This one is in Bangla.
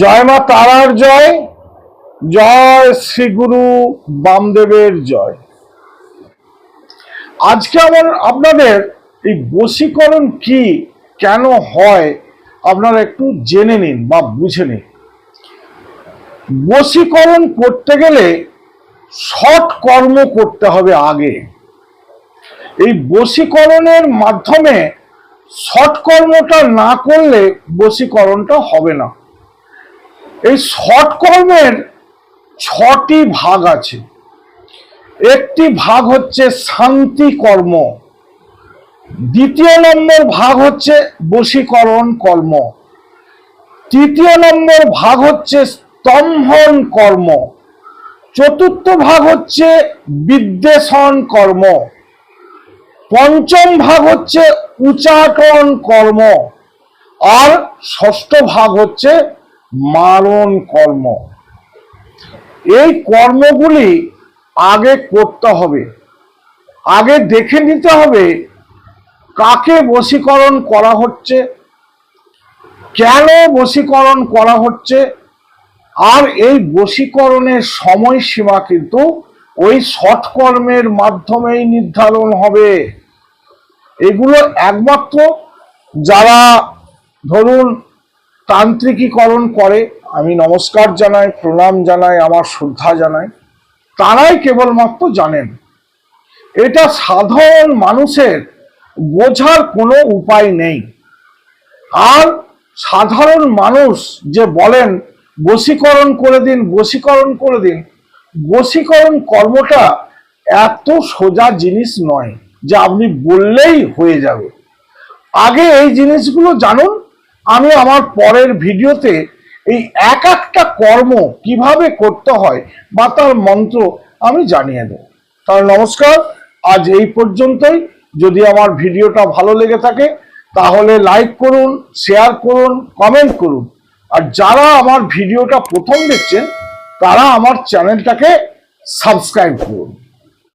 জয় মা তারার জয় জয় শ্রী গুরু বামদেবের জয়। আজকে আমার আপনাদের এই বশীকরণ কি, কেন হয়, আপনারা একটু জেনে নিন বা বুঝে নিন। বশীকরণ করতে গেলে সৎ কর্ম করতে হবে আগে। এই বশীকরণের মাধ্যমে সৎকর্মটা না করলে বশীকরণটা হবে না। এই সৎকর্মের ছটি ভাগ আছে। একটি ভাগ হচ্ছে শান্তি কর্ম, দ্বিতীয় নম্বর ভাগ হচ্ছে বশীকরণ কর্ম, তৃতীয় নম্বর ভাগ হচ্ছে স্তম্ভন কর্ম, চতুর্থ ভাগ হচ্ছে বিদ্বেষণ কর্ম, পঞ্চম ভাগ হচ্ছে উচাটন কর্ম, আর ষষ্ঠ ভাগ হচ্ছে মারণ কর্ম। এই কর্মগুলি আগে করতে হবে। আগে দেখে নিতে হবে কাকে বশীকরণ করা হচ্ছে, কেন বশীকরণ করা হচ্ছে, আর এই বশীকরণের সময়সীমা কিন্তু ওই সৎকর্মের মাধ্যমেই নির্ধারণ হবে। এগুলো একমাত্র যারা ধরুন তান্ত্রিকীকরণ করে, আমি নমস্কার জানাই, প্রণাম জানাই, আমার শ্রদ্ধা জানাই, তারাই কেবলমাত্র জানেন। এটা সাধারণ মানুষের বোঝার কোনো উপায় নেই। আর সাধারণ মানুষ যে বলেন, বশীকরণ করে দিন, বশীকরণ করে দিন, বশীকরণ কর্মটা এত সোজা জিনিস নয় যে আপনি বললেই হয়ে যাবে। আগে এই জিনিসগুলো জানুন আমি আমার পরের ভিডিওতে এই এক একটা কর্ম কীভাবে করতে হয় বা তার মন্ত্র আমি জানিয়ে দেব। তাহলে নমস্কার, আজ এই পর্যন্তই। যদি আমার ভিডিওটা ভালো লেগে থাকে, তাহলে লাইক করুন, শেয়ার করুন, কমেন্ট করুন। আর যারা আমার ভিডিওটা প্রথম দেখছেন, তারা আমার চ্যানেলটাকে সাবস্ক্রাইব করুন।